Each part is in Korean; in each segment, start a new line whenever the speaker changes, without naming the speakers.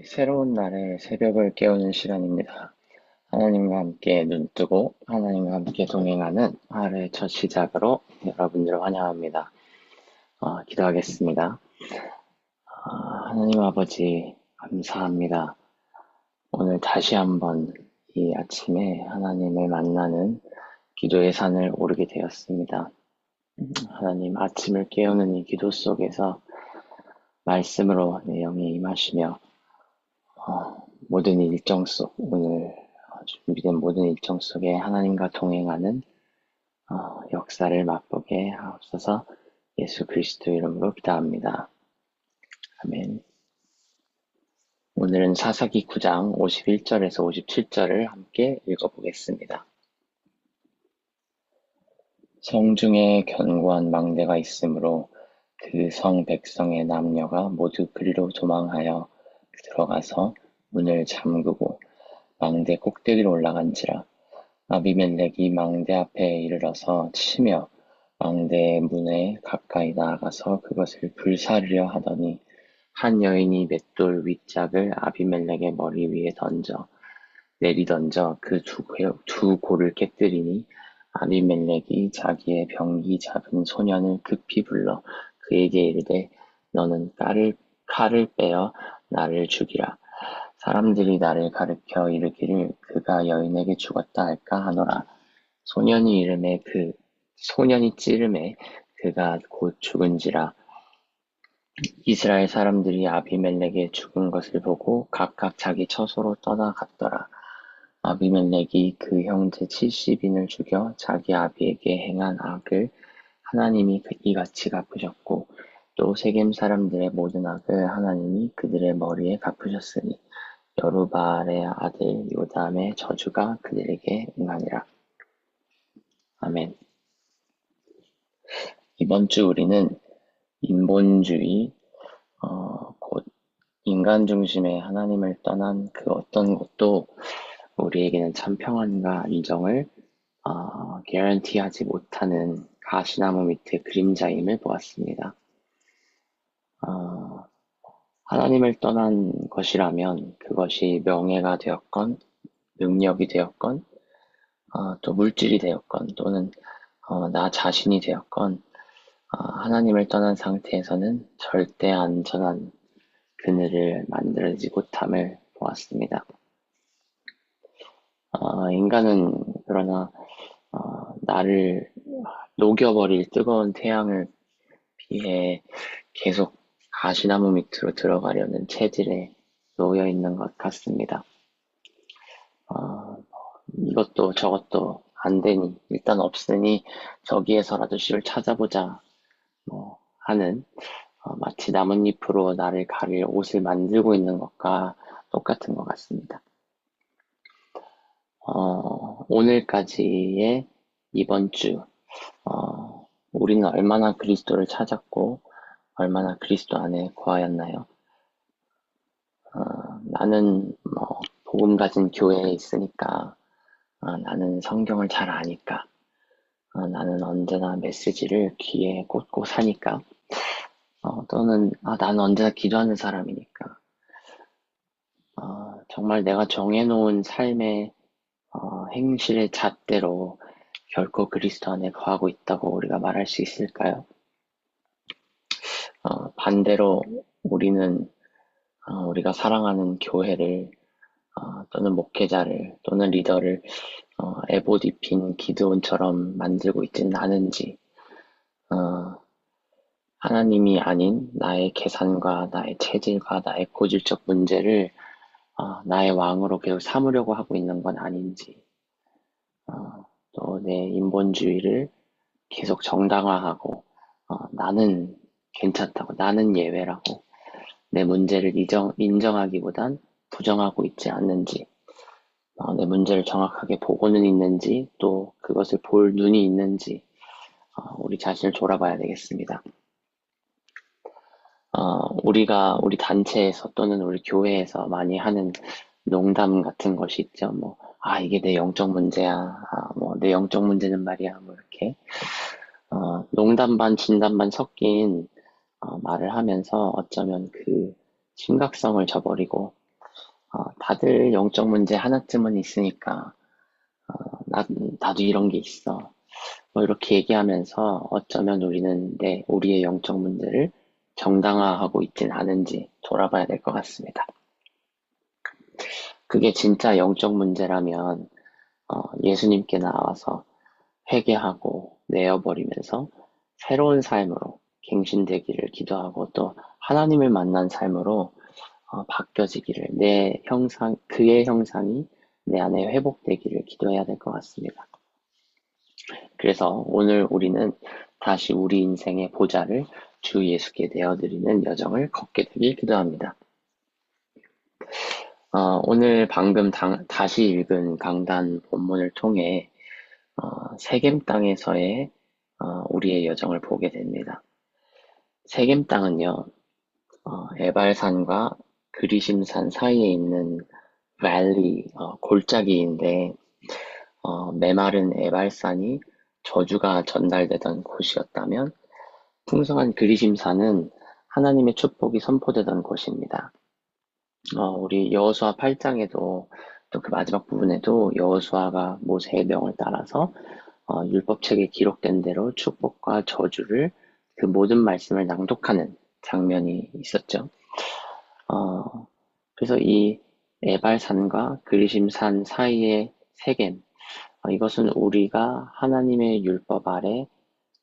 네, 새로운 날의 새벽을 깨우는 시간입니다. 하나님과 함께 눈 뜨고 하나님과 함께 동행하는 하루의 첫 시작으로 여러분들을 환영합니다. 어, 기도하겠습니다. 어, 하나님 아버지 감사합니다. 오늘 다시 한번 이 아침에 하나님을 만나는 기도의 산을 오르게 되었습니다. 하나님 아침을 깨우는 이 기도 속에서 말씀으로 내 영이 임하시며 어, 모든 일정 속 오늘 준비된 모든 일정 속에 하나님과 동행하는 어, 역사를 맛보게 하옵소서 예수 그리스도 이름으로 기도합니다. 아멘. 오늘은 사사기 9장 51절에서 57절을 함께 읽어보겠습니다. 성 중에 견고한 망대가 있으므로 그 성 백성의 남녀가 모두 그리로 도망하여 들어가서 문을 잠그고 망대 꼭대기로 올라간지라 아비멜렉이 망대 앞에 이르러서 치며 망대의 문에 가까이 나아가서 그것을 불사르려 하더니 한 여인이 맷돌 윗짝을 아비멜렉의 머리 위에 던져 내리던져 그두 두 골을 깨뜨리니 아비멜렉이 자기의 병기 잡은 소년을 급히 불러 그에게 이르되 너는 칼을, 칼을 빼어 나를 죽이라. 사람들이 나를 가르켜 이르기를 그가 여인에게 죽었다 할까 하노라. 소년이 이름에 그 소년이 찌름에 그가 곧 죽은지라. 이스라엘 사람들이 아비멜렉의 죽은 것을 보고 각각 자기 처소로 떠나갔더라. 아비멜렉이 그 형제 70인을 죽여 자기 아비에게 행한 악을 하나님이 이같이 갚으셨고 또 세겜 사람들의 모든 악을 하나님이 그들의 머리에 갚으셨으니 여루바알의 아들 요담의 저주가 그들에게 응하니라. 아멘. 이번 주 우리는 인본주의, 어, 곧 인간 중심의 하나님을 떠난 그 어떤 것도 우리에게는 참 평안과 안정을 어, 개런티하지 못하는 가시나무 밑에 그림자임을 보았습니다. 어, 하나님을 떠난 것이라면 그것이 명예가 되었건 능력이 되었건 어, 또 물질이 되었건 또는 어, 나 자신이 되었건 어, 하나님을 떠난 상태에서는 절대 안전한 그늘을 만들지 못함을 보았습니다. 어, 인간은 그러나 어, 나를 녹여버릴 뜨거운 태양을 피해 계속 가시나무 밑으로 들어가려는 체질에 놓여 있는 것 같습니다. 어, 이것도 저것도 안 되니 일단 없으니 저기에서라도 씨를 찾아보자 뭐 하는 어, 마치 나뭇잎으로 나를 가릴 옷을 만들고 있는 것과 똑같은 것 같습니다. 어, 오늘까지의 이번 주 어, 우리는 얼마나 그리스도를 찾았고 얼마나 그리스도 안에 거하였나요? 어, 나는 뭐 복음 가진 교회에 있으니까 어, 나는 성경을 잘 아니까 어, 나는 언제나 메시지를 귀에 꽂고 사니까 어, 또는 아, 나는 언제나 기도하는 사람이니까 어, 정말 내가 정해놓은 삶의 어, 행실의 잣대로 결코 그리스도 안에 거하고 있다고 우리가 말할 수 있을까요? 어, 반대로 우리는 어, 우리가 사랑하는 교회를 어, 또는 목회자를 또는 리더를 어, 에봇 입힌 기드온처럼 만들고 있지는 않은지 어, 하나님이 아닌 나의 계산과 나의 체질과 나의 고질적 문제를 어, 나의 왕으로 계속 삼으려고 하고 있는 건 아닌지 어, 또내 인본주의를 계속 정당화하고 어, 나는 괜찮다고, 나는 예외라고 내 문제를 인정, 인정하기보단 부정하고 있지 않는지, 어, 내 문제를 정확하게 보고는 있는지, 또 그것을 볼 눈이 있는지, 어, 우리 자신을 돌아봐야 되겠습니다. 어, 우리가 우리 단체에서 또는 우리 교회에서 많이 하는 농담 같은 것이 있죠. 뭐, 아, 이게 내 영적 문제야. 아, 뭐, 내 영적 문제는 말이야. 뭐, 이렇게. 어, 농담 반, 진담 반 섞인 어, 말을 하면서 어쩌면 그 심각성을 저버리고 다들 영적 문제 하나쯤은 있으니까 어, 나, 나도 이런 게 있어. 뭐 이렇게 얘기하면서 어쩌면 우리는 내 우리의 영적 문제를 정당화하고 있진 않은지 돌아봐야 될 것 같습니다. 그게 진짜 영적 문제라면 어, 예수님께 나와서 회개하고 내어버리면서 새로운 삶으로 갱신되기를 기도하고 또 하나님을 만난 삶으로 어, 바뀌어지기를 내 형상 그의 형상이 내 안에 회복되기를 기도해야 될 것 같습니다. 그래서 오늘 우리는 다시 우리 인생의 보좌를 주 예수께 내어드리는 여정을 걷게 되길 기도합니다. 어, 오늘 방금 당, 다시 읽은 강단 본문을 통해 어, 세겜 땅에서의 어, 우리의 여정을 보게 됩니다. 세겜 땅은요, 어, 에발산과 그리심산 사이에 있는 밸리, 어, 골짜기인데 어, 메마른 에발산이 저주가 전달되던 곳이었다면 풍성한 그리심산은 하나님의 축복이 선포되던 곳입니다. 어, 우리 여호수아 8장에도 또 그 마지막 부분에도 여호수아가 모세의 명을 따라서 어, 율법책에 기록된 대로 축복과 저주를 그 모든 말씀을 낭독하는 장면이 있었죠. 어, 그래서 이 에발산과 그리심산 사이의 세겜, 어, 이것은 우리가 하나님의 율법 아래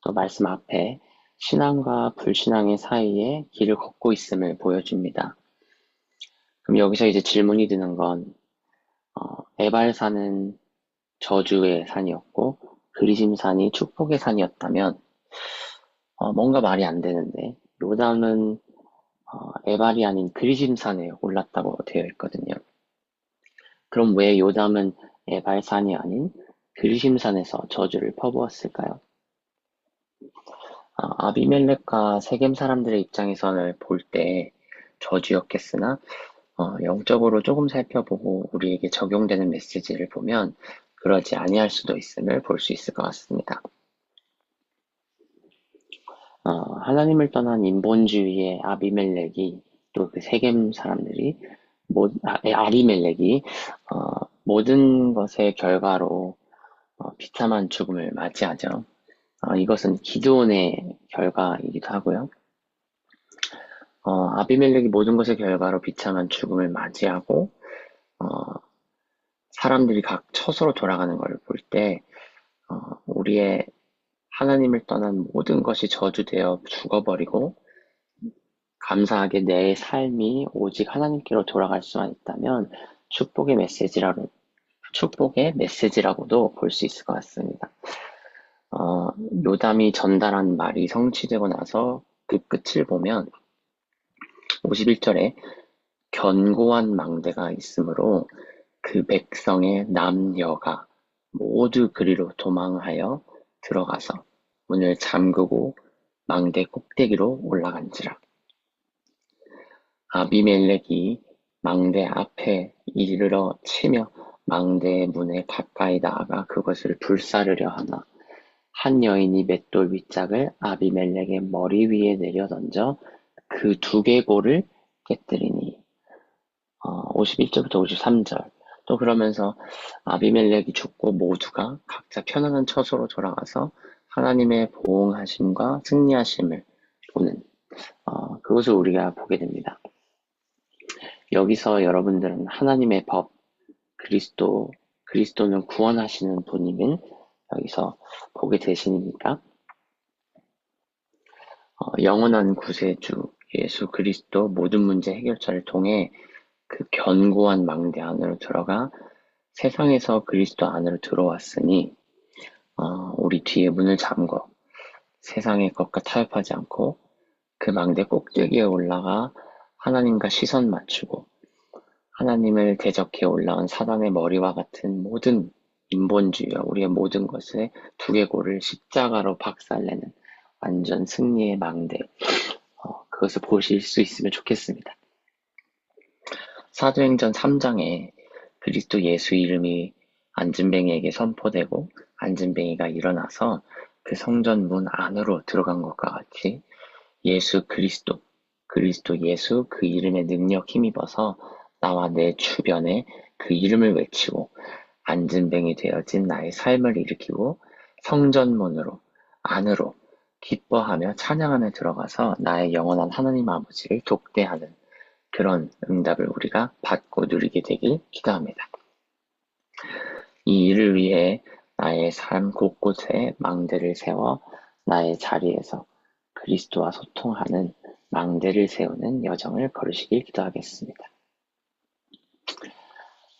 또 말씀 앞에 신앙과 불신앙의 사이에 길을 걷고 있음을 보여줍니다. 그럼 여기서 이제 질문이 드는 건 어, 에발산은 저주의 산이었고 그리심산이 축복의 산이었다면 어, 뭔가 말이 안 되는데 요담은 어, 에발이 아닌 그리심산에 올랐다고 되어 있거든요. 그럼 왜 요담은 에발산이 아닌 그리심산에서 저주를 퍼부었을까요? 아, 비멜렉과 세겜 사람들의 입장에서는 볼 때 저주였겠으나 어, 영적으로 조금 살펴보고 우리에게 적용되는 메시지를 보면 그러지 아니할 수도 있음을 볼 수 있을 것 같습니다. 어, 하나님을 떠난 인본주의의 아비멜렉이 또 그 세겜 사람들이 모, 아, 아리멜렉이 어, 모든 것의 결과로 어, 비참한 죽음을 맞이하죠. 어, 이것은 기도원의 결과이기도 하고요. 어, 아비멜렉이 모든 것의 결과로 비참한 죽음을 맞이하고 어, 사람들이 각 처소로 돌아가는 것을 볼때 어, 우리의 하나님을 떠난 모든 것이 저주되어 죽어버리고 감사하게 내 삶이 오직 하나님께로 돌아갈 수만 있다면 축복의 메시지라고 축복의 메시지라고도 볼 수 있을 것 같습니다. 어, 요담이 전달한 말이 성취되고 나서 그 끝을 보면 51절에 견고한 망대가 있으므로 그 백성의 남녀가 모두 그리로 도망하여 들어가서 문을 잠그고 망대 꼭대기로 올라간지라. 아비멜렉이 망대 앞에 이르러 치며 망대의 문에 가까이 나아가 그것을 불사르려 하나 한 여인이 맷돌 윗짝을 아비멜렉의 머리 위에 내려 던져 그 두 개골을 깨뜨리니 어, 51절부터 53절 또 그러면서 아비멜렉이 죽고 모두가 각자 편안한 처소로 돌아가서 하나님의 보응하심과 승리하심을 보는 어, 그것을 우리가 보게 됩니다. 여기서 여러분들은 하나님의 법, 그리스도, 그리스도는 구원하시는 분임을 여기서 보게 되십니까? 어, 영원한 구세주 예수 그리스도 모든 문제 해결자를 통해 그 견고한 망대 안으로 들어가 세상에서 그리스도 안으로 들어왔으니 어, 우리 뒤에 문을 잠궈 세상의 것과 타협하지 않고 그 망대 꼭대기에 올라가 하나님과 시선 맞추고 하나님을 대적해 올라온 사단의 머리와 같은 모든 인본주의와 우리의 모든 것의 두개골을 십자가로 박살내는 완전 승리의 망대 어, 그것을 보실 수 있으면 좋겠습니다. 사도행전 3장에 그리스도 예수 이름이 안진뱅이에게 선포되고 안진뱅이가 일어나서 그 성전 문 안으로 들어간 것과 같이 예수 그리스도, 그리스도 예수 그 이름의 능력 힘입어서 나와 내 주변에 그 이름을 외치고 안진뱅이 되어진 나의 삶을 일으키고 성전문으로 안으로 기뻐하며 찬양하며 들어가서 나의 영원한 하나님 아버지를 독대하는 그런 응답을 우리가 받고 누리게 되길 기도합니다. 이 일을 위해 나의 삶 곳곳에 망대를 세워 나의 자리에서 그리스도와 소통하는 망대를 세우는 여정을 걸으시길 기도하겠습니다.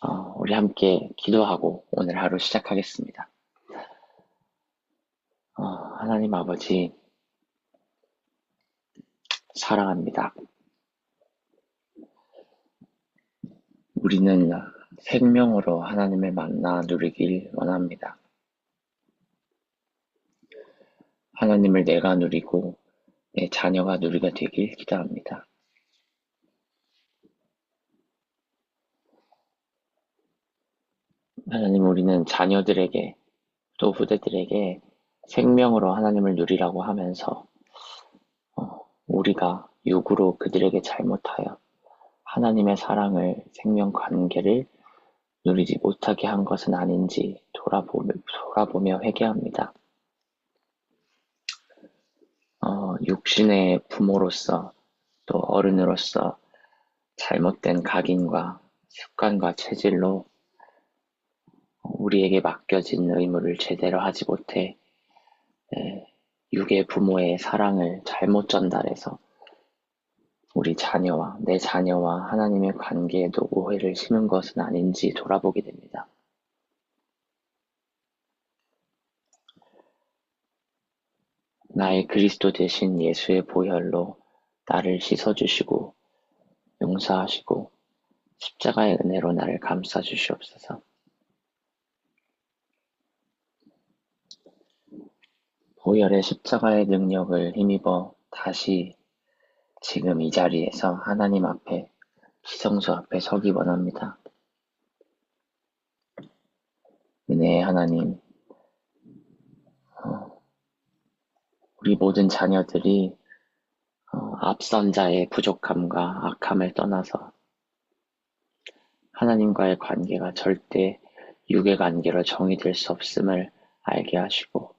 어, 우리 함께 기도하고 오늘 하루 시작하겠습니다. 어, 하나님 아버지, 사랑합니다. 우리는 생명으로 하나님을 만나 누리길 원합니다. 하나님을 내가 누리고 내 자녀가 누리게 되길 기도합니다. 하나님 우리는 자녀들에게 또 후대들에게 생명으로 하나님을 누리라고 하면서 어, 우리가 육으로 그들에게 잘못하여 하나님의 사랑을 생명 관계를 누리지 못하게 한 것은 아닌지 돌아보며, 돌아보며 회개합니다. 어, 육신의 부모로서 또 어른으로서 잘못된 각인과 습관과 체질로 우리에게 맡겨진 의무를 제대로 하지 못해 육의 부모의 사랑을 잘못 전달해서 우리 자녀와 내 자녀와 하나님의 관계에도 오해를 심은 것은 아닌지 돌아보게 됩니다. 나의 그리스도 대신 예수의 보혈로 나를 씻어주시고 용서하시고 십자가의 은혜로 나를 감싸주시옵소서. 보혈의 십자가의 능력을 힘입어 다시 지금 이 자리에서 하나님 앞에 지성소 앞에 서기 원합니다. 은혜의 하나님, 어, 우리 모든 자녀들이 어, 앞선 자의 부족함과 악함을 떠나서 하나님과의 관계가 절대 육의 관계로 정의될 수 없음을 알게 하시고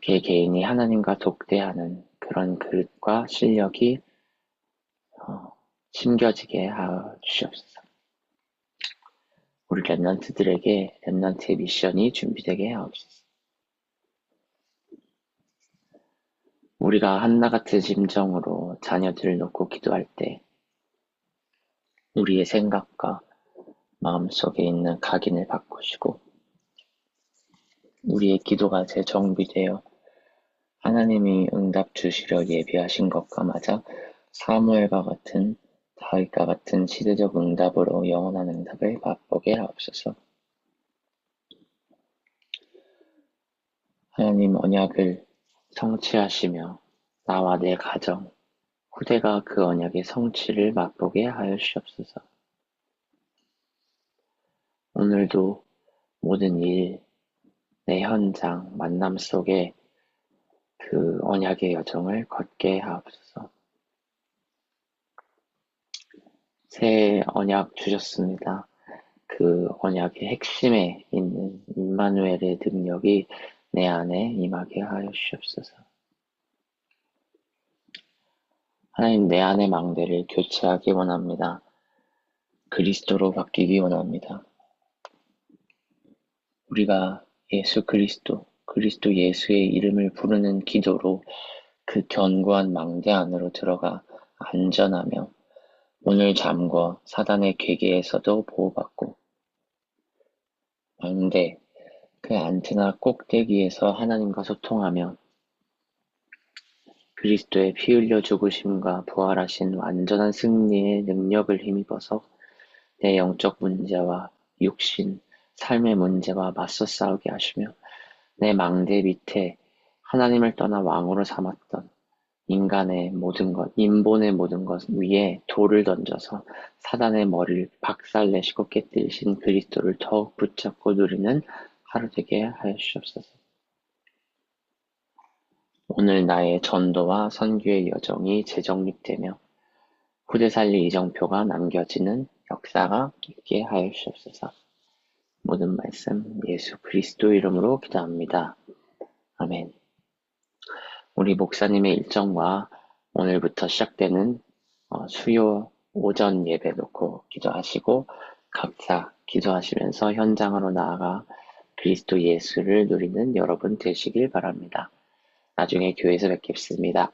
개 개인이 하나님과 독대하는 그런 그릇과 실력이 어, 심겨지게 하여 주시옵소서. 우리 랩런트들에게 랩런트의 미션이 준비되게 하옵소서. 우리가 한나 같은 심정으로 자녀들을 놓고 기도할 때 우리의 생각과 마음속에 있는 각인을 바꾸시고 우리의 기도가 재정비되어 하나님이 응답 주시려 예비하신 것과 맞아 사무엘과 같은 다윗과 같은 시대적 응답으로 영원한 응답을 맛보게 하옵소서. 하나님 언약을 성취하시며 나와 내 가정, 후대가 그 언약의 성취를 맛보게 하여 주옵소서. 오늘도 모든 일, 내 현장, 만남 속에 그 언약의 여정을 걷게 하옵소서. 새 언약 주셨습니다. 그 언약의 핵심에 있는 임마누엘의 능력이 내 안에 임하게 하여 주옵소서. 하나님 내 안의 망대를 교체하기 원합니다. 그리스도로 바뀌기 원합니다. 우리가 예수 그리스도, 그리스도 예수의 이름을 부르는 기도로 그 견고한 망대 안으로 들어가 안전하며 문을 잠궈 사단의 괴계에서도 보호받고 망대, 그 안테나 꼭대기에서 하나님과 소통하며 그리스도의 피 흘려 죽으심과 부활하신 완전한 승리의 능력을 힘입어서 내 영적 문제와 육신, 삶의 문제와 맞서 싸우게 하시며 내 망대 밑에 하나님을 떠나 왕으로 삼았던 인간의 모든 것, 인본의 모든 것 위에 돌을 던져서 사단의 머리를 박살내시고 깨뜨리신 그리스도를 더욱 붙잡고 누리는 하루 되게 하여 주옵소서. 오늘 나의 전도와 선교의 여정이 재정립되며 후대살리 이정표가 남겨지는 역사가 있게 하여 주옵소서. 모든 말씀 예수 그리스도 이름으로 기도합니다. 아멘. 우리 목사님의 일정과 오늘부터 시작되는 어, 수요 오전 예배 놓고 기도하시고 각자 기도하시면서 현장으로 나아가 그리스도 예수를 누리는 여러분 되시길 바랍니다. 나중에 교회에서 뵙겠습니다.